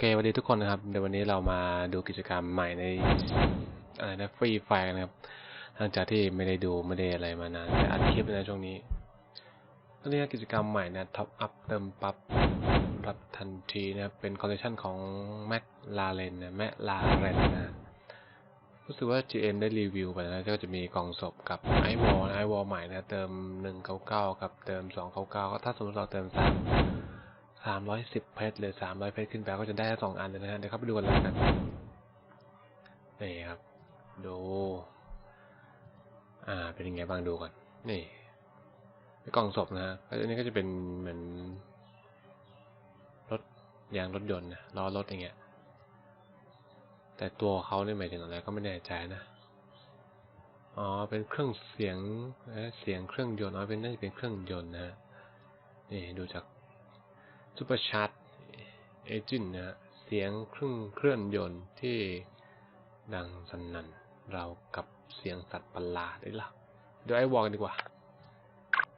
เคสวัสดีทุกคนนะครับ เดี๋ยววันนี้เรามาดูกิจกรรมใหม่ในอะไรนะฟรีไฟนะครับหลังจากที่ไม่ได้ดูไม่ได้อะไรมานานแต่อัดคลิปนะช่วงนี้ก็เรียกกิจกรรมใหม่นะท็อปอัพเติมปั๊บรับทันทีนะเป็นคอลเลคชันของแม็กลาเรนนะแม็กลาเรนนะรู้สึกว่า GM ได้รีวิวไปแล้วก็จะมีกล่องศพกับไอวอลไอวอลใหม่นะเติม199กับเติม299ก็ถ้าสมมติเราเติม3 สามร้อยสิบเพชรหรือสามร้อยเพชรขึ้นไปก็จะได้สองอันเลยนะฮะเดี๋ยวเข้าไปดูกันเลยกันนี่ครับดู อ่า เป็นยังไงบ้างดูก่อน นี่กล่องศพนะฮะอันนี้ก็จะเป็นเหมือนรถยางรถยนต์นะล้อรถอย่างเงี้ย แต่ตัวเขาเนี่ยหมายถึงอะไรก็ไม่แน่ใจนะ อ๋อ เป็นเครื่องเสียงเสียงเครื่องยนต์ อ๋อ เป็นน่าจะเป็นเครื่องยนต์นะฮะ นี่ดูจาก ซูเปอร์ชาร์ตเอจินนะเสียงเครื่องเคลื่อนยนต์ที่ดังสนั่นเรากับเสียงสัตว์ประหลาดได้ละเดี๋ยวไอวอลกันดีกว่า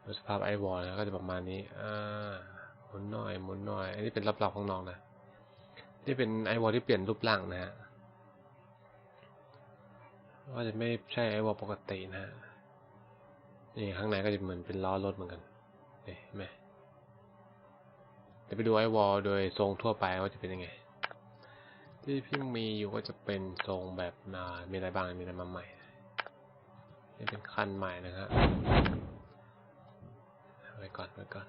ดูสภาพไอวอลนะก็จะประมาณนี้อ่าหมุนหน่อยหมุนหน่อย อันนี้เป็นรับๆของน้องนะนี่เป็นไอวอลที่เปลี่ยนรูปร่างนะฮะว่าจะไม่ใช่ไอวอลปกตินะฮะนี่ข้างในก็จะเหมือนเป็นล้อรถเหมือนกันนี่เห็นไหม เดี๋ยวไปดูไอวอลโดยทรงทั่วไปว่าจะเป็นยังไง ที่พี่มีอยู่ก็จะเป็นทรงแบบนามีอะไรบ้างมีอะไรมาใหม่นี่เป็นคันใหม่นะครับไว้ก่อนไว้ก่อน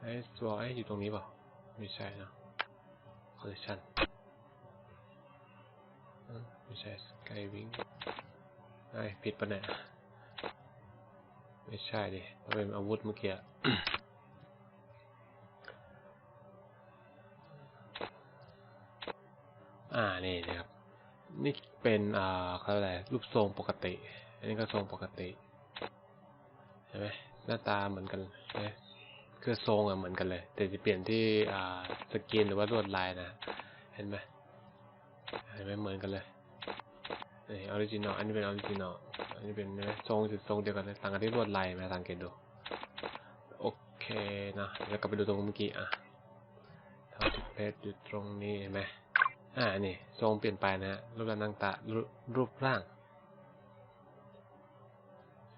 ไอ้ตัวไอ้อยู่ตรงนี้เปล่าไม่ใช่นะคอลเลคชันไม่ใช่สกายวิงไอ้ผิดปะเนี่ย ไม่ใช่ดิเป็นอาวุธเมื่อกี้อ่านี่นะครับ นี่เป็นอ่าเขาอะไรรูปทรงปกติ อันนี้ก็ทรงปกติเห็นไหมหน้าตาเหมือนกันเลยคือทรงอะเหมือนกันเลย แต่จะเปลี่ยนที่อ่าสกินหรือว่าลวดลายนะ เห็นไหมเห็นไหมเหมือนกันเลย นี่ออริจินอลอันนี้เป็นออริจินอลอันนี้เป็นทรงจุดทรงเดียวกันต่างกันที่ลวดลายมาสังเกตดู โอเคนะแล้วกลับไปดูตรงเมื่อกี้อะเท่าที่เพชรอยู่ตรงนี้เห็นไหมอ่านี่ทรงเปลี่ยนไปนะรูปร่างต่างรูปร่าง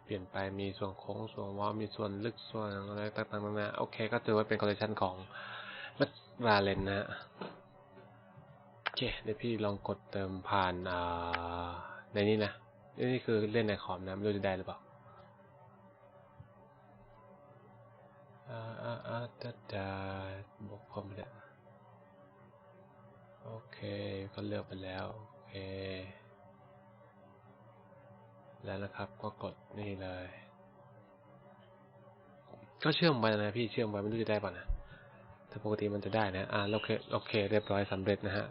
เปลี่ยนไปมีส่วนโค้งส่วนว้ามีส่วนลึกส่วนอะไรต่างๆนานาโอเค ก็ถือว่าเป็นคอลเลคชันของแมคลาเรนนะฮะ เคเดี๋ยวพี่ลองกดเติมผ่านอ่าในนี้นะ นี่คือเล่นในคอมนะ ไม่รู้จะได้หรือเปล่าอ่าอ่าอ่าดาดาบวกคอมเนี่ยโอเค ก็เลือกไปแล้ว โอเค แล้วนะครับก็กดนี่เลย ก็เชื่อมไปนะพี่เชื่อมไปไม่รู้จะได้ป่ะนะแต่ปกติมันจะได้นะ อ่าโอเค โอเค เรียบร้อยสำเร็จนะฮะ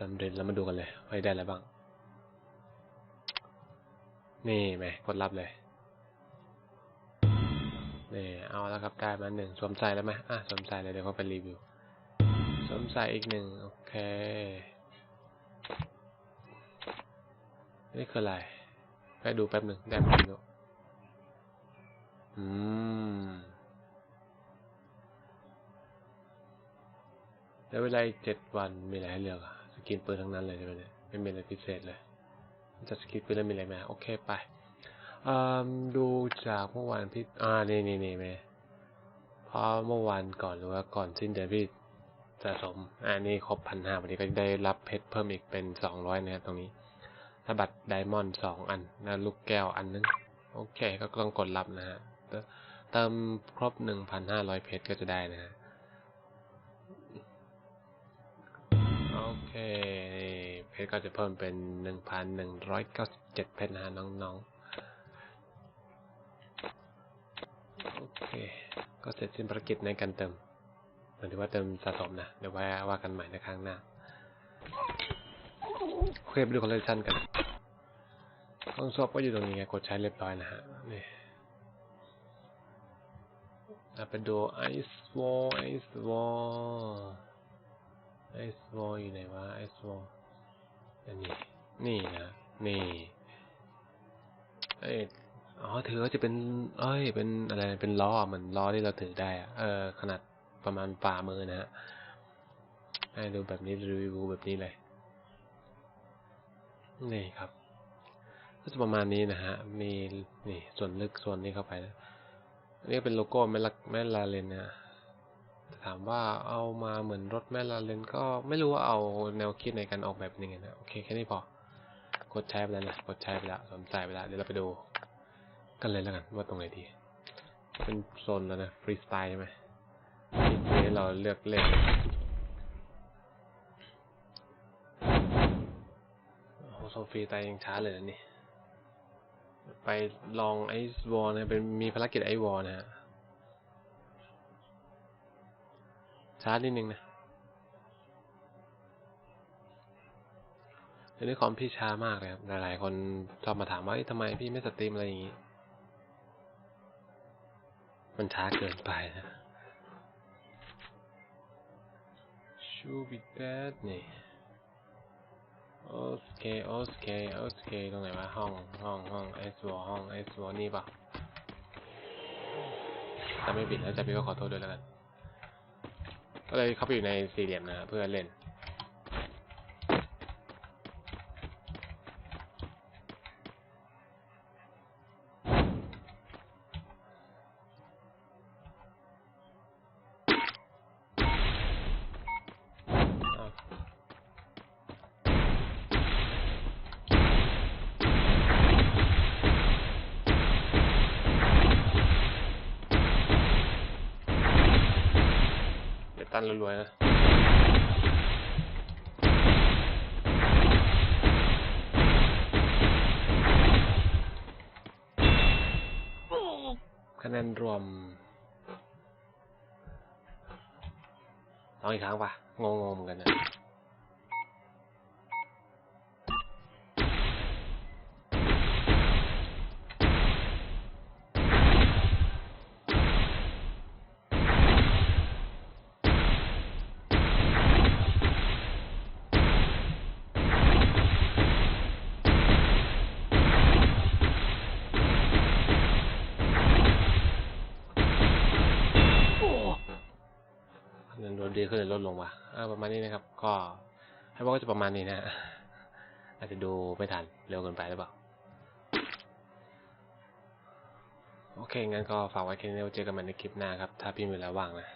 สำเร็จแล้วมาดูกันเลยว่าได้อะไรบ้าง นี่ไหมกดรับเลยนี่เอาแล้วครับได้มาหนึ่งสวมใส่แล้วไหมอะสวมใส่เลยเดี๋ยวเขาไปรีวิวสวมใส่อีกหนึ่งโอเคนี่คืออะไรไปดูแป๊บหนึ่งได้ไหมดูอืมแล้วเวลาอีกเจ็ดวันมีอะไรให้เลือกอะ กินปืนทั้งนั้นเลยใช่ไหมเนี่ยไม่มีอะไรพิเศษเลยจะสกิปไปแล้วมีอะไรไหมโอเคไปดูจากเมื่อวานพี่อ่านี่นี่นี่ไหมเพราะเมื่อวานก่อนหรือว่าก่อนสิ้นเดือนพี่สะสมอ่านี่ครบพันห้าพอดีก็ได้รับเพชรเพิ่มอีกเป็นสองร้อยนะครับตรงนี้ถ้าบัตรไดมอนด์สองอันนะลูกแก้วอันนึง โอเค ก็ต้องกดรับนะฮะ เติมครบหนึ่งพันห้าร้อยเพชรก็จะได้นะฮะ เคเพชรก็จะเพิ่มเป็นหนึ่งพันหนึ่งร้อยเก้าสิบเจ็ดเพชรนะน้องๆ โอเค ก็เสร็จสิ้นภารกิจในการเติมหมายถึงว่าเติมสะสมนะ เดี๋ยวไว้ว่ากันใหม่ในครั้งหน้าโอเคไปดูคอลเลคชันกันห้องซอฟก็อยู่ตรงนี้ไง กดใช้เรียบร้อยนะฮะ นี่ไปดูไอซ์วอลไอซ์วอล ไอซ์วอลอยู่ไหนวะไอซ์วอลอันนี้ นี่นะ นี่เอ้ยอ๋อถือจะเป็น เอ้ย เป็นอะไรเป็นล้อเหมือนล้อที่เราถือได้อะเออ ขนาดประมาณฝ่ามือนะฮะให้ดูแบบนี้รีวิวแบบนี้เลยนี่ครับ ก็จะประมาณนี้นะฮะ มีนี่ส่วนลึกส่วนนี้เข้าไปนะนี่เป็นโลโก้แมลแมลาเลนนะ ถามว่าเอามาเหมือนรถแม่ลาเลนก็ไม่รู้ว่าเอาแนวคิดในการออกแบบยังไงนะ โอเค แค่นี้พอ กดใช้ไปแล้วนะ กดใช้ไปแล้วสนใจไปแล้ว เดี๋ยวเราไปดูกันเลยแล้วกัน ว่าตรงไหนดี เป็นโซนแล้วนะ ฟรีสไตล์ใช่ไหมที่นี้เราเลือกเล่นโอ้โหโซฟีตายยังช้าเลยนะนี่ ไปลองไอซ์วอลนะเป็นมีภารกิจไอซ์วอลนะฮะ ช้านิดนึงนะเดี๋ยวนี้คอมพี่ช้ามากเลยครับ หลายๆ คนชอบมาถามว่าทำไมพี่ไม่สตรีมอะไรอย่างงี้ มันช้าเกินไปนะชูบิดแบดนี่โอเคโอเคโอเคตรงไหนวะห้องห้องห้องไอซัวห้องไอซัวนี่ปะถ้าไม่ผิดแล้วจะพี่ก็ขอโทษด้วยแล้วกัน ก็เลยเข้าไปอยู่ในสี่เหลี่ยมนะเพื่อเล่น นรวยๆนะคะแนนรวมลองอีกครั้งปะงงๆเหมือนกันนะ ขึ้นหรือลดลงวะอ่าประมาณนี้นะครับ ก็ให้ว่าก็จะประมาณนี้นะอาจจะดูไม่ทันเร็วเกินไปหรือเปล่า โอเค งั้นก็ฝากไว้แค่นี้เจอกันใหม่ในคลิปหน้าครับ ถ้าพี่มีเวลาว่างนะ